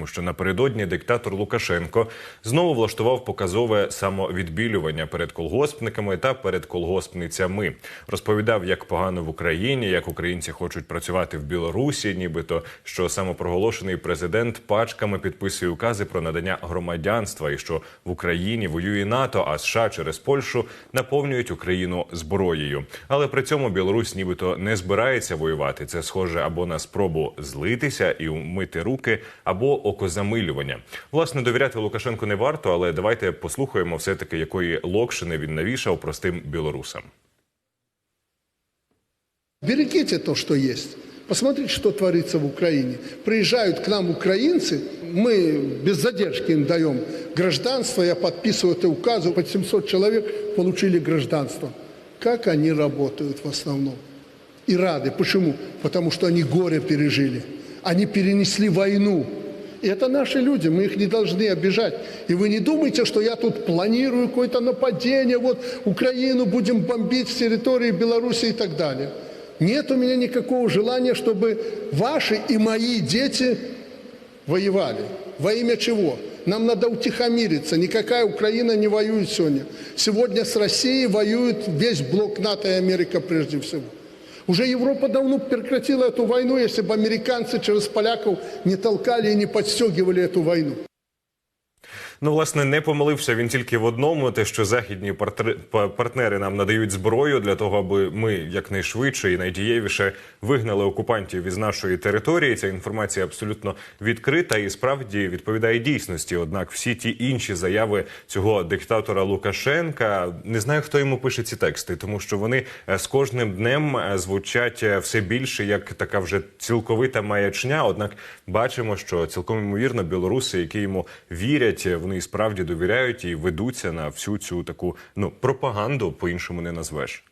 Тому що напередодні диктатор Лукашенко знову влаштував показове самовідбілювання перед колгоспниками та перед колгоспницями. Розповідав, як погано в Україні, як українці хочуть працювати в Білорусі, нібито що самопроголошений президент пачками підписує укази про надання громадянства, і що в Україні воює НАТО, а США через Польщу наповнюють Україну зброєю. Але при цьому Білорусь нібито не збирається воювати. Це схоже або на спробу злитися і умити руки, або окозамилювання. Власне, довіряти Лукашенку не варто, але давайте послухаємо все таки, якої локшини він навішав простим білорусам. Берегите то, что есть. Посмотрите, что творится в Украине. Приезжают к нам украинцы, мы без задержки им даем гражданство, я подписываю это указы, под 700 человек получили гражданство. Как они работают в основном? И рады. Почему? Потому что они горе пережили. Они перенесли войну. И это наши люди, мы их не должны обижать. И вы не думайте, что я тут планирую какое-то нападение, вот Украину будем бомбить с территории Беларуси и так далее. Нет у меня никакого желания, чтобы ваши и мои дети воевали. Во имя чего? Нам надо утихомириться. Никакая Украина не воюет сегодня. Сегодня с Россией воюет весь блок НАТО и Америка прежде всего. Уже Европа давно прекратила эту войну, если бы американцы через поляков не толкали и не подстегивали эту войну. Ну, власне, не помилився він тільки в одному: те, що західні партнери нам надають зброю для того, аби ми якнайшвидше і найдієвіше вигнали окупантів із нашої території. Ця інформація абсолютно відкрита і справді відповідає дійсності. Однак, всі ті інші заяви цього диктатора Лукашенка не знаю, хто йому пише ці тексти, тому що вони е, з кожним днем е, звучать е, все більше як така вже цілковита маячня. Однак бачимо, що цілком ймовірно білоруси, які йому вірять, е, вони і справді довіряють і ведуться на всю цю таку ну пропаганду, по іншому не назвеш.